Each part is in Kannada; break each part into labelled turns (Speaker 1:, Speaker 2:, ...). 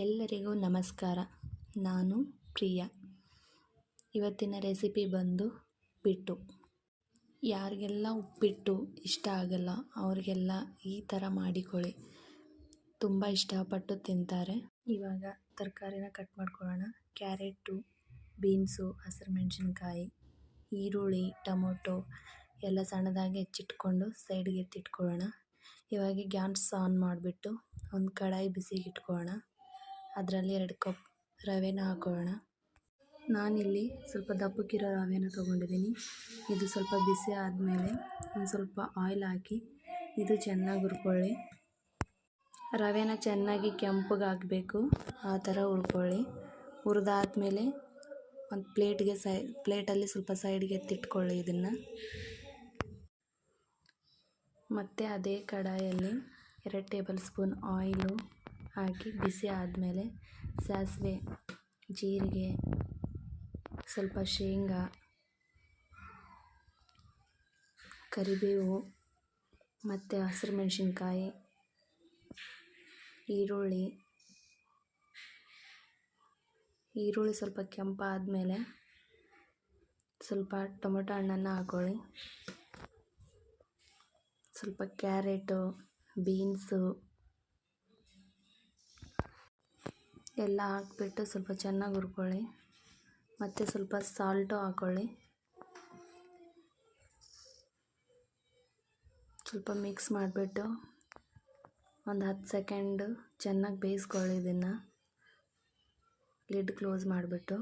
Speaker 1: ಎಲ್ಲರಿಗೂ ನಮಸ್ಕಾರ. ನಾನು ಪ್ರಿಯಾ. ಇವತ್ತಿನ ರೆಸಿಪಿ ಬಂದು ಉಪ್ಪಿಟ್ಟು ಯಾರಿಗೆಲ್ಲ ಉಪ್ಪಿಟ್ಟು ಇಷ್ಟ ಆಗಲ್ಲ, ಅವರಿಗೆಲ್ಲ ಈ ಥರ ಮಾಡಿಕೊಳ್ಳಿ. ತುಂಬ ಇಷ್ಟಪಟ್ಟು ತಿಂತಾರೆ. ಇವಾಗ ತರಕಾರಿನ ಕಟ್ ಮಾಡ್ಕೊಳ್ಳೋಣ. ಕ್ಯಾರೆಟು, ಬೀನ್ಸು, ಹಸಿರು ಮೆಣಸಿನ್ಕಾಯಿ, ಈರುಳ್ಳಿ, ಟೊಮೊಟೊ ಎಲ್ಲ ಸಣ್ಣದಾಗಿ ಹೆಚ್ಚಿಟ್ಕೊಂಡು ಸೈಡ್ಗೆ ಎತ್ತಿಟ್ಕೊಳ್ಳೋಣ. ಇವಾಗ ಗ್ಯಾಸ್ ಆನ್ ಮಾಡಿಬಿಟ್ಟು ಒಂದು ಕಡಾಯಿ ಬಿಸಿಗೆ ಇಟ್ಕೊಳ್ಳೋಣ ಅದರಲ್ಲಿ ಎರಡು ಕಪ್ ರವೆನ ಹಾಕೊಳ್ಳೋಣ. ನಾನಿಲ್ಲಿ ಸ್ವಲ್ಪ ದಪ್ಪಕ್ಕಿರೋ ರವೆನ ತೊಗೊಂಡಿದ್ದೀನಿ. ಇದು ಸ್ವಲ್ಪ ಬಿಸಿ ಆದಮೇಲೆ ಒಂದು ಸ್ವಲ್ಪ ಆಯಿಲ್ ಹಾಕಿ ಇದು ಚೆನ್ನಾಗಿ ಹುರ್ಕೊಳ್ಳಿ. ರವೆನ ಚೆನ್ನಾಗಿ ಕೆಂಪಗೆ ಹಾಕಬೇಕು. ಆ ಥರ ಹುರ್ಕೊಳ್ಳಿ. ಹುರಿದಾದ್ಮೇಲೆ ಒಂದು ಪ್ಲೇಟ್ಗೆ ಸೈ, ಪ್ಲೇಟಲ್ಲಿ ಸ್ವಲ್ಪ ಸೈಡ್ಗೆ ಎತ್ತಿಟ್ಕೊಳ್ಳಿ ಇದನ್ನು. ಮತ್ತು ಅದೇ ಕಡಾಯಲ್ಲಿ ಎರಡು ಟೇಬಲ್ ಸ್ಪೂನ್ ಆಯಿಲು ಹಾಕಿ ಬಿಸಿ ಆದಮೇಲೆ ಸಾಸಿವೆ, ಜೀರಿಗೆ, ಸ್ವಲ್ಪ ಶೇಂಗಾ, ಕರಿಬೇವು, ಮತ್ತು ಹಸಿರು ಮೆಣಸಿನ್ಕಾಯಿ ಈರುಳ್ಳಿ. ಈರುಳ್ಳಿ ಸ್ವಲ್ಪ ಕೆಂಪಾದಮೇಲೆ ಸ್ವಲ್ಪ ಟೊಮೊಟೊ ಹಣ್ಣನ್ನು ಹಾಕೊಳ್ಳಿ. ಸ್ವಲ್ಪ ಕ್ಯಾರೆಟು, ಬೀನ್ಸು ಎಲ್ಲ ಹಾಕಿಬಿಟ್ಟು ಸ್ವಲ್ಪ ಚೆನ್ನಾಗಿ ಹುರ್ಕೊಳ್ಳಿ. ಮತ್ತು ಸ್ವಲ್ಪ ಸಾಲ್ಟು ಹಾಕ್ಕೊಳ್ಳಿ ಸ್ವಲ್ಪ ಮಿಕ್ಸ್ ಮಾಡಿಬಿಟ್ಟು ಒಂದು ಹತ್ತು ಸೆಕೆಂಡು ಚೆನ್ನಾಗಿ ಬೇಯಿಸ್ಕೊಳ್ಳಿ ಇದನ್ನು. ಲಿಡ್ ಕ್ಲೋಸ್ ಮಾಡಿಬಿಟ್ಟು.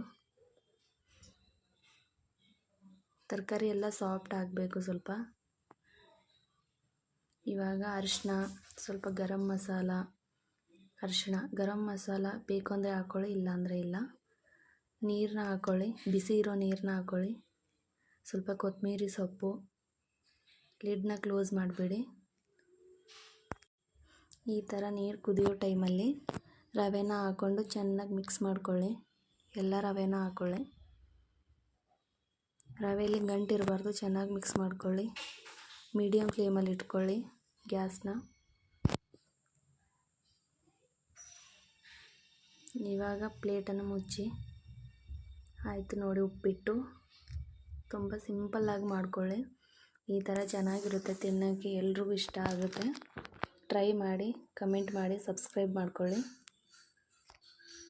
Speaker 1: ತರಕಾರಿ ಎಲ್ಲ ಸಾಫ್ಟ್ ಆಗಬೇಕು ಸ್ವಲ್ಪ. ಇವಾಗ ಅರಿಶಿನ, ಸ್ವಲ್ಪ ಗರಂ ಮಸಾಲ ಅರಿಶಿಣ, ಗರಂ ಮಸಾಲ ಬೇಕು ಅಂದರೆ ಹಾಕ್ಕೊಳ್ಳಿ ಇಲ್ಲಾಂದರೆ ಇಲ್ಲ. ನೀರನ್ನ ಹಾಕ್ಕೊಳ್ಳಿ ಬಿಸಿ ಇರೋ ನೀರನ್ನ ಹಾಕ್ಕೊಳ್ಳಿ ಸ್ವಲ್ಪ ಕೊತ್ತಂಬರಿ ಸೊಪ್ಪು, ಲಿಡ್ನ ಕ್ಲೋಸ್ ಮಾಡಿಬಿಡಿ. ಈ ಥರ ನೀರು ಕುದಿಯೋ ಟೈಮಲ್ಲಿ ರವೆನ ಹಾಕ್ಕೊಂಡು ಚೆನ್ನಾಗಿ ಮಿಕ್ಸ್ ಮಾಡ್ಕೊಳ್ಳಿ. ಎಲ್ಲ ರವೆನ ಹಾಕ್ಕೊಳ್ಳಿ ರವೆಯಲ್ಲಿ ಗಂಟಿರಬಾರ್ದು, ಚೆನ್ನಾಗಿ ಮಿಕ್ಸ್ ಮಾಡ್ಕೊಳ್ಳಿ. ಮೀಡಿಯಮ್ ಫ್ಲೇಮಲ್ಲಿ ಇಟ್ಕೊಳ್ಳಿ ಗ್ಯಾಸ್ನ. ಇವಾಗ ಪ್ಲೇಟನ್ನು ಮುಚ್ಚಿ ಆಯಿತು ನೋಡಿ ಉಪ್ಪಿಟ್ಟು. ತುಂಬ ಸಿಂಪಲ್ಲಾಗಿ ಮಾಡ್ಕೊಳ್ಳಿ. ಈ ಥರ ಚೆನ್ನಾಗಿರುತ್ತೆ, ತಿನ್ನೋಕ್ಕೆ ಎಲ್ರಿಗೂ ಇಷ್ಟ ಆಗುತ್ತೆ. ಟ್ರೈ ಮಾಡಿ, ಕಮೆಂಟ್ ಮಾಡಿ, ಸಬ್ಸ್ಕ್ರೈಬ್ ಮಾಡ್ಕೊಳ್ಳಿ.